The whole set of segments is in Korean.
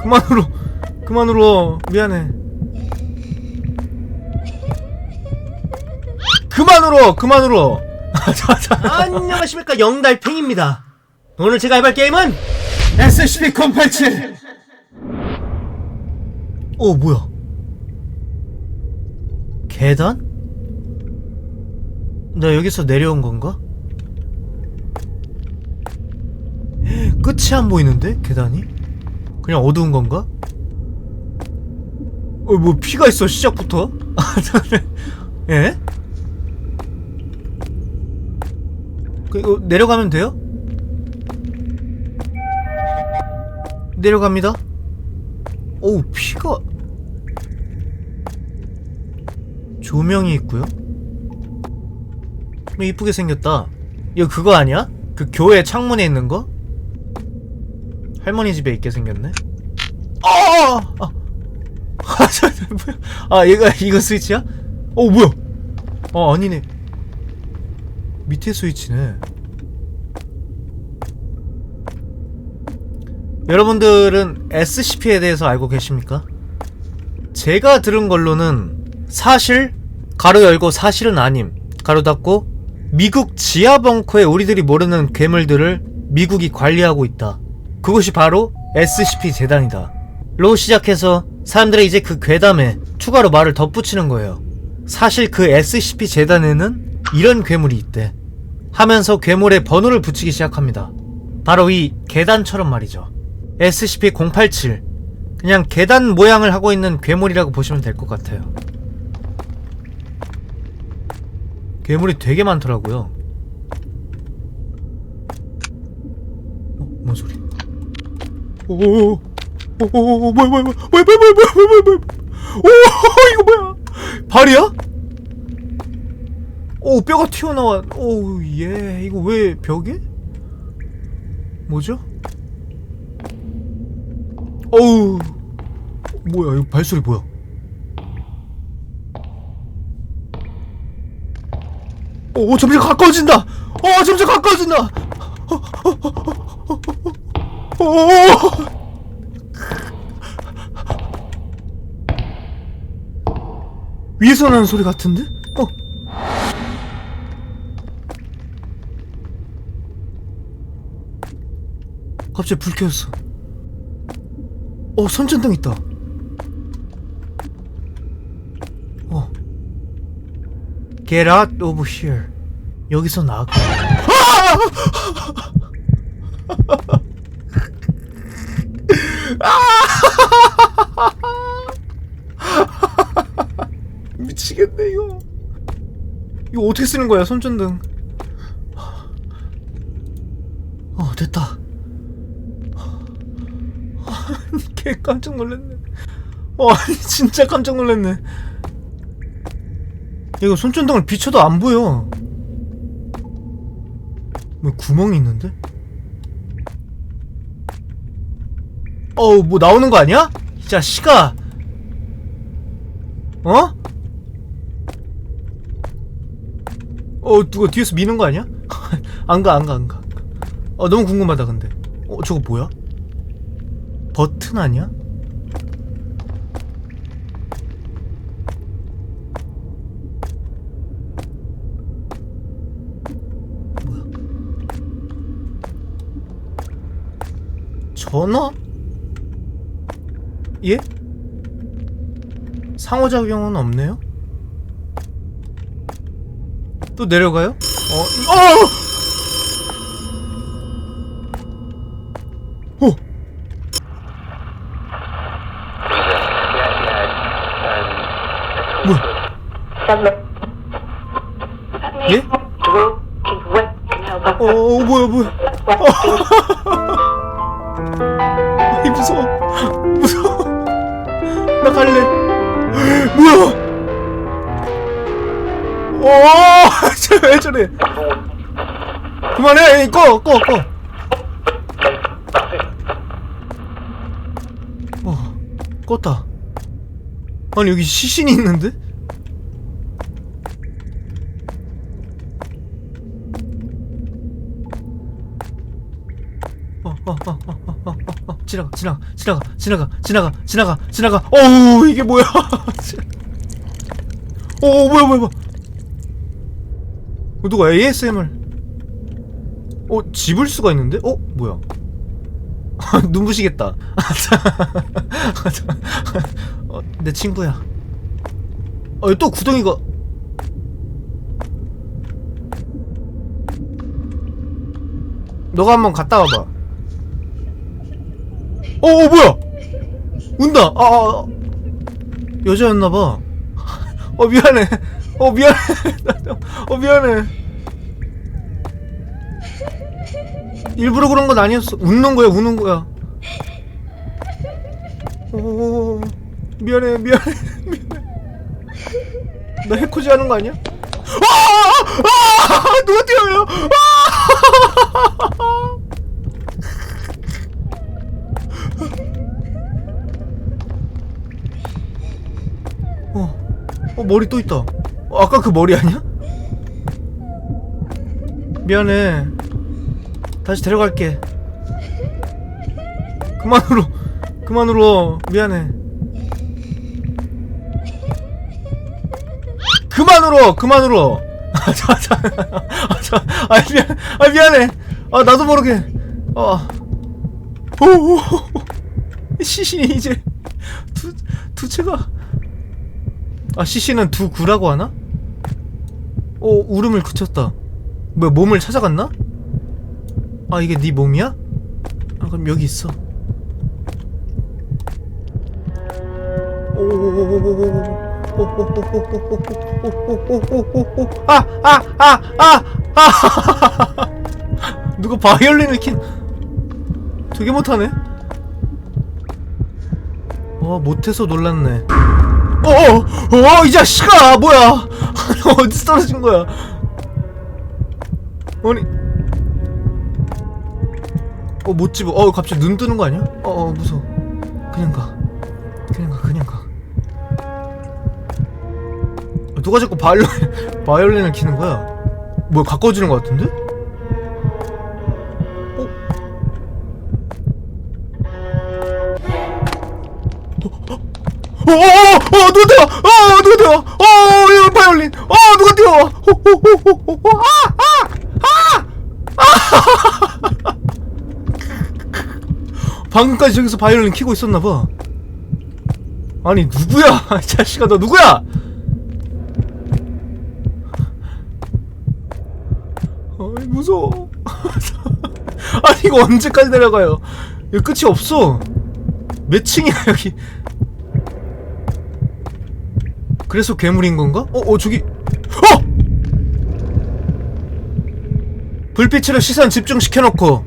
그만 울어 그만 울어 미안해. 그만 울어 그만 울어 안녕하십니까. 영달팽입니다. 오늘 제가 해볼 게임은 SCP-087 어 뭐야? 계단? 나 여기서 내려온 건가? 끝이 안 보이는데? 계단이? 그냥 어두운 건가? 어 뭐 피가 있어 시작부터? 예? 그 이거 내려가면 돼요? 내려갑니다. 오 피가 조명이 있고요. 뭐 이쁘게 생겼다. 이거 그거 아니야? 그 교회 창문에 있는 거? 할머니 집에 있게 생겼네. 아! 아, 아, 저, 저, 뭐야? 아, 얘가 이거 스위치야? 어, 뭐야? 어, 아니네. 밑에 스위치네. 여러분들은 SCP에 대해서 알고 계십니까? 제가 들은 걸로는 사실 가로 열고 사실은 아님 가로 닫고 미국 지하 벙커에 우리들이 모르는 괴물들을 미국이 관리하고 있다. 그것이 바로 SCP 재단이다. 로 시작해서 사람들이 이제 그 괴담에 추가로 말을 덧붙이는 거예요. 사실 그 SCP 재단에는 이런 괴물이 있대. 하면서 괴물에 번호를 붙이기 시작합니다. 바로 이 계단처럼 말이죠. SCP-087. 그냥 계단 모양을 하고 있는 괴물이라고 보시면 될 것 같아요. 괴물이 되게 많더라고요. 어, 뭔 소리? 오오오 오오오 뭐야 뭐야 뭐야 뭐야 뭐야 뭐야 뭐야 뭐야 오 이거 뭐야 발이야? 오 뼈가 튀어나와 오 예 이거 왜 벽에? 뭐죠? 어우 뭐야 이거 발소리 뭐야 오 점점 가까워진다 어 점점 가까워진다 어, 어, 어, 어, 어, 어, 어. 위에서 나는 소리 같은데? 어 갑자기 불 켜졌어 어, 손전등 있다. 어. Get out of here. 여기서 나가. 미치겠네 이거. 이거 어떻게 쓰는 거야 손전등? 어 됐다. 개 깜짝 놀랐네. 어, 아니, 진짜 깜짝 놀랐네. 이거 손전등을 비춰도 안 보여. 뭐 구멍이 있는데? 어우, 뭐 나오는 거 아니야? 이 자식아! 어? 어, 누가 뒤에서 미는 거 아니야? 안 가, 안 가, 안 가. 어, 너무 궁금하다, 근데. 어, 저거 뭐야? 버튼 아니야? 전화? 예? 상호작용은 없네요? 또 내려가요? 어, 이- 어! 어! 예? 어, 어 뭐야 뭐야 이 무서워 무서워 나 갈래. 뭐야? 오 쟤왜 저래? 그만해. 꺼 꺼 꺼. 어 껐다. 아니 여기 시신이 있는데? 어, 어, 어, 어, 어, 어, 어. 지나가 지나가 지나가 지나가 지나가 지나가 지나가. 어우 이게 뭐야? 어 뭐야 뭐야 뭐야. 어, 누가 ASMR 어 집을 수가 있는데? 어 뭐야? 눈부시겠다. 어, 내 친구야. 어 또 구덩이가. 너가 한번 갔다 와봐 어, 어 뭐야? 운다. 아, 아, 아. 여자였나봐. 어 미안해. 어 미안해. 어 미안해. 일부러 그런 건 아니었어. 웃는 거야, 우는 거야. 어, 미안해, 미안해, 미안해. 나 해코지 하는 거 아니야? 아! 아! 누가 뛰어요? 아! 어, 어 머리 또 있다. 어, 아까 그 머리 아니야? 미안해. 다시 데려갈게. 그만 울어. 그만 울어. 미안해. 그만 울어. 그만 울어. 아, 자, 자, 아, 자, 아, 미안, 아, 미안해. 아, 나도 모르게. 아, 오, 오, 오. 시신이 이제 두, 두 채가. 아 CC는 두 구라고 하나? 어 울음을 그쳤다 뭐야 몸을 찾아갔나? 아 이게 네 몸이야? 아 그럼 여기 있어 아아아아아 누가 바이올린을 킨 되게 못하네 어 못해서 놀랐네 어어 어, 이 자식아 뭐야? 어디서 떨어진 거야? 아니. 어 못 집어. 어 갑자기 눈 뜨는 거 아니야? 어, 어 무서워. 그냥 가. 그냥 가 그냥 가. 어, 누가 자꾸 바이올린 바이올린을 키는 거야? 뭐야 가까워지는 거 같은데? 어? 어 어어 누가 뛰어? 어 누가 뛰어? 어 이거 바이올린. 어 누가 뛰어? 아아 방금까지 저기서 바이올린 키고 있었나봐. 아니 누구야? 이 자식아 너 누구야? 어이 무서워. 아니 이거 언제까지 내려가요? 이거 끝이 없어. 몇 층이야 여기 그래서 괴물인 건가? 어, 어, 저기. 어! 불빛으로 시선 집중시켜놓고.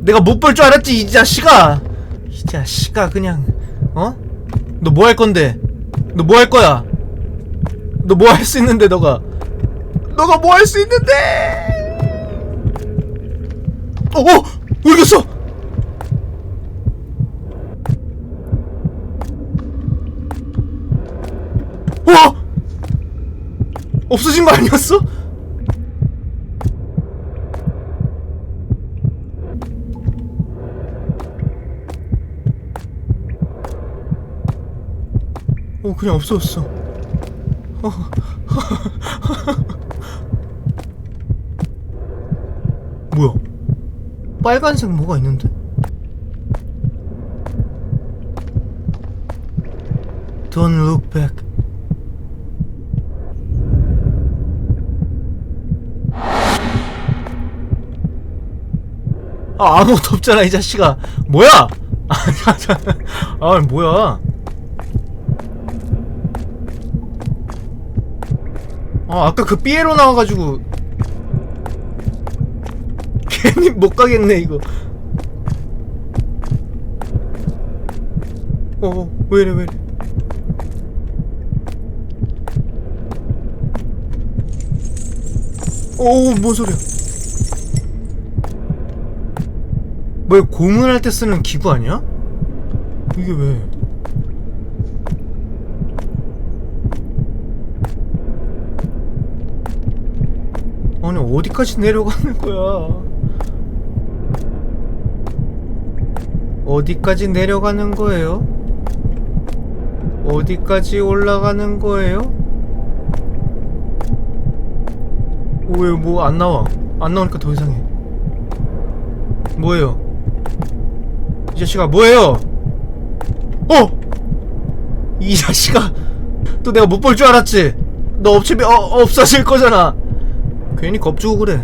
내가 못 볼 줄 알았지, 이 자식아! 이 자식아, 그냥, 어? 너 뭐 할 건데? 너 뭐 할 거야? 너 뭐 할 수 있는데, 너가? 너가 뭐 할 수 있는데! 어, 어! 갔 어? 와! 없어진 거 아니었어? 어, 그냥 없어졌어. 어. 뭐야? 빨간색 뭐가 있는데? Don't look. 아 아무것도 없잖아 이 자식아. 뭐야? 아, 아 뭐야? 아 아까 그 삐에로 나와가지고. 괜히 못 가겠네 이거. 어 왜이래 왜이래? 오뭔 소리야 뭐야 고문할 때 쓰는 기구 아니야? 이게 왜? 아니 어디까지 내려가는 거야? 어디까지 내려가는 거예요? 어디까지 올라가는 거예요? 왜 뭐 안 나와? 안 나오니까 더 이상해. 뭐예요? 이 자식아 뭐예요? 어! 이 자식아 또 내가 못 볼 줄 알았지? 너 없으면 어, 없어질 거잖아. 괜히 겁주고 그래.